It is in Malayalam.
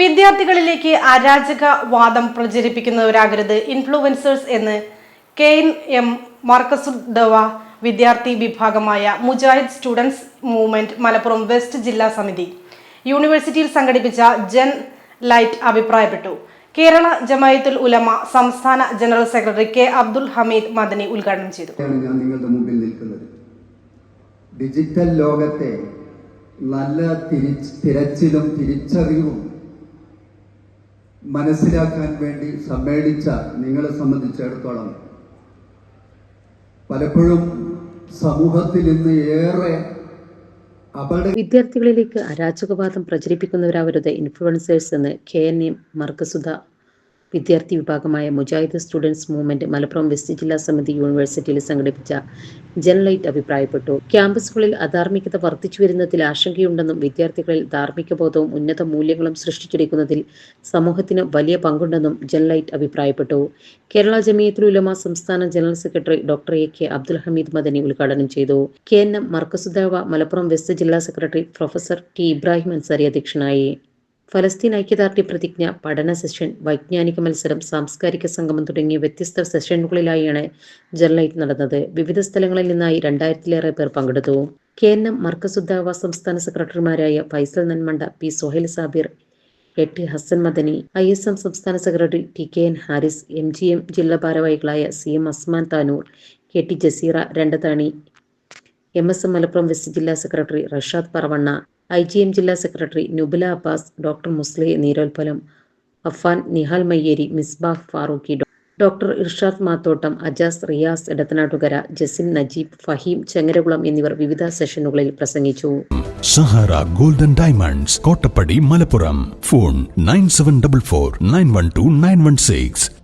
വിദ്യാർത്ഥികളിലേക്ക് അരാജക വാദം പ്രചരിപ്പിക്കുന്നവരാകരുത്. ഇൻഫ്ലുവൻസേഴ്സ് എന്ന് കെ എം മർക്കസുദ്ദവ വിദ്യാർത്ഥി വിഭാഗമായ Mujahid students movement Malappuram west ജില്ലാ സമിതി യൂണിവേഴ്സിറ്റിയിൽ സംഘടിപ്പിച്ച ജൻ ലൈറ്റ് അഭിപ്രായപ്പെട്ടു. കേരള ജമായത്തുൽ ഉലമ സംസ്ഥാന general secretary K Abdul Hameed Madani ഉദ്ഘാടനം ചെയ്തു. ഞാൻ നിങ്ങളുടെ മുമ്പിൽ നിൽക്കുന്നത്. ഡിജിറ്റൽ ലോകത്തെ നല്ല തിരിച്ചറിവും മനസ്സിലാക്കാൻ വേണ്ടി സമ്മേളിച്ച നിങ്ങളെ സംബന്ധിച്ചിടത്തോളം പലപ്പോഴും സമൂഹത്തിൽ ഇന്ന് ഏറെ വിദ്യാർത്ഥികളിലേക്ക് അരാജകവാദം പ്രചരിപ്പിക്കുന്നവരാവരുത്. ഇൻഫ്ലുവൻസേഴ്സ് എന്ന് കെ എൻ എം മർക്കസുധ വിദ്യാർത്ഥി വിഭാഗമായ Mujahid students movement Malappuram west ജില്ലാ സമിതി യൂണിവേഴ്സിറ്റിയിൽ സംഘടിപ്പിച്ച ജനലൈറ്റ് അഭിപ്രായപ്പെട്ടു. ക്യാമ്പസുകളിൽ അധാർമികത വർദ്ധിച്ചു വരുന്നതിൽ ആശങ്കയുണ്ടെന്നും വിദ്യാർത്ഥികളിൽ ധാർമ്മിക ബോധവും ഉന്നത മൂല്യങ്ങളും സൃഷ്ടിച്ചെടുക്കുന്നതിൽ സമൂഹത്തിന് വലിയ പങ്കുണ്ടെന്നും ജനലൈറ്റ് അഭിപ്രായപ്പെട്ടു. കേരള ജമിയത്തുൽ ഉലമ സംസ്ഥാന general secretary doctor A K Abdul Hameed Madani ഉദ്ഘാടനം ചെയ്തു. K N M Markazuddawa Malappuram west ജില്ലാ secretary professor T Ibrahim Ansari അധ്യക്ഷനായി. ഫലസ്തീൻ ഐക്യദാർഢ്യ പ്രതിജ്ഞ പഠന സെഷൻ വൈജ്ഞാനിക മത്സരം സാംസ്കാരിക സംഗമം തുടങ്ങിയ വ്യത്യസ്ത സെഷനുകളിലായാണ് ജർലൈറ്റ് നടന്നത്. വിവിധ സ്ഥലങ്ങളിൽ നിന്നായി രണ്ടായിരത്തിലേറെ പേർ പങ്കെടുത്തു. കെ എൻ എം മർക്കസുദ്ദാവ സംസ്ഥാന സെക്രട്ടറിമാരായ Faisal Nanmanda P Sohail Sabir A T Hasan Madani I S M സംസ്ഥാന secretary T K N Haris M G M ജില്ലാ ഭാരവാഹികളായ C M Asman Tanur K T Jaseera Randathani M S M Malappuram west ജില്ലാ secretary Rashad Paravanna I G M ജില്ലാ secretary Nubila Abbas doctor Musli Niroppalam Afan Nihal Mayyeri Misbah Farooqi doctor Irshad Mathottam Ajas Riyas Edathanattukara Jasim Najeeb Faheem Chengarakulam എന്നിവർ വിവിധ സെഷനുകളിൽ പ്രസംഗിച്ചു. Sahara golden diamonds Kottappadi Malappuram. Phone nine seven double four nine one two nine one six.